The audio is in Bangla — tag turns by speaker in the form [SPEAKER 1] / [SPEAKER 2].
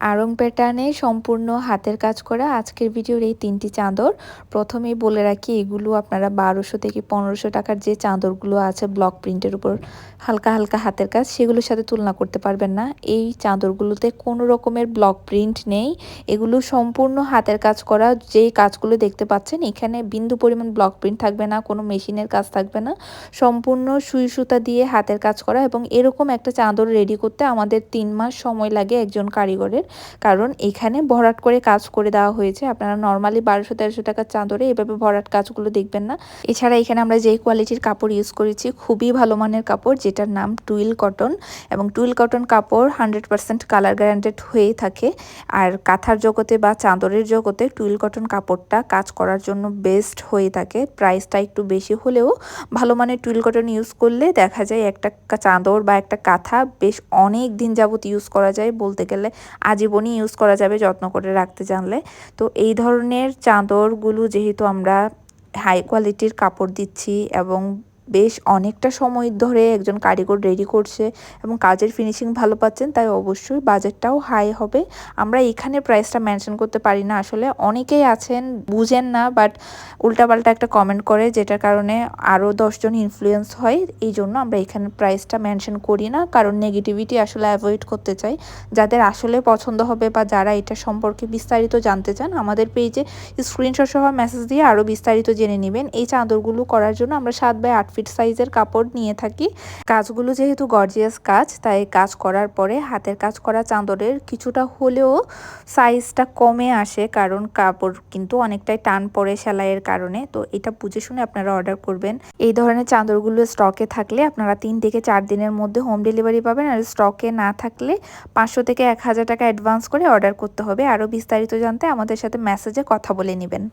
[SPEAKER 1] আড়ং প্যাটার্নে সম্পূর্ণ হাতের কাজ করা আজকের ভিডিওর এই তিনটি চাদর। প্রথমেই বলে রাখি, এগুলো আপনারা বারোশো থেকে পনেরোশো টাকার যে চাদরগুলো আছে ব্লক প্রিন্টের উপর হালকা হালকা হাতের কাজ, সেগুলোর সাথে তুলনা করতে পারবেন না। এই চাদরগুলোতে কোনো রকমের ব্লক প্রিন্ট নেই। এগুলো সম্পূর্ণ হাতের কাজ করা যেই কাজগুলো দেখতে পাচ্ছেন, এখানে বিন্দু পরিমাণ ব্লক প্রিন্ট থাকবে না, কোনো মেশিনের কাজ থাকবে না। সম্পূর্ণ সুই সুতা দিয়ে হাতের কাজ করা এবং এরকম একটা চাদর রেডি করতে আমাদের তিন মাস সময় লাগে একজন কারিগরের। কারণ এখানে ভরাট করে কাজ করে দেওয়া হয়েছে। আপনারা নর্মালি বারোশো, তেরোশো টাকার চাদরে এভাবে ভরাট কাজগুলো দেখবেন না। এছাড়া এখানে আমরা যেই কোয়ালিটির কাপড় ইউজ করেছি, খুবই ভালো মানের কাপড়, যেটার নাম টুইল কটন এবং টুইল কটন কাপড় হান্ড্রেড পার্সেন্ট কালার গ্যারান্টেড হয়েই থাকে। আর কাঁথার জগতে বা চাদরের জগতে টুইল কটন কাপড়টা কাজ করার জন্য বেস্ট হয়ে থাকে। প্রাইসটা একটু বেশি হলেও ভালো মানের টুইল কটন ইউজ করলে দেখা যায় একটা চাদর বা একটা কাঁথা বেশ অনেক দিন যাবত ইউজ করা যায় বলতে গেলে আজীবনই ইউজ করা যাবে, যত্ন করে রাখতে জানলে। তো এই ধরনের চাদরগুলো যেহেতু আমরা হাই কোয়ালিটির কাপড় দিচ্ছি এবং বেশ অনেকটা সময় ধরে একজন কারিগর রেডি করছে এবং কাজের ফিনিশিং ভালো পাচ্ছেন, তাই অবশ্যই বাজেটটাও হাই হবে। আমরা এখানে প্রাইসটা মেনশন করতে পারি না, আসলে অনেকেই আছেন, বুঝেন না বাট উল্টাপাল্টা একটা কমেন্ট করে, যেটার কারণে আরও দশজন ইনফ্লুয়েন্স হয়, এই জন্য আমরা এখানে প্রাইসটা মেনশন করি না, কারণ নেগেটিভিটি আসলে অ্যাভয়েড করতে চাই। যাদের আসলে পছন্দ হবে বা যারা এটা সম্পর্কে বিস্তারিত জানতে চান, আমাদের পেজে স্ক্রিনশট সহ মেসেজ দিয়ে আরও বিস্তারিত জেনে নেবেন। এই চাদরগুলো করার জন্য আমরা সাত বাই আট ফিট সাইজের কাপড় নিয়ে থাকি। কাজগুলো যেহেতু গর্জিয়াস কাজ, তাই কাজ করার পরে হাতের কাজ করা চাদরের কিছুটা হলেও সাইজটা কমে আসে কারণ কাপড় কিন্তু অনেকটাই টান পড়ে সেলাইয়ের কারণে। তো এটা বুঝে শুনে আপনারা অর্ডার করবেন। এই ধরনের চাদরগুলো স্টকে থাকলে আপনারা তিন থেকে চার দিনের মধ্যে হোম ডেলিভারি পাবেন আর স্টকে না থাকলে পাঁচশো থেকে এক হাজার টাকা অ্যাডভান্স করে অর্ডার করতে হবে। আরও বিস্তারিত জানতে আমাদের সাথে মেসেজে কথা বলে নেবেন।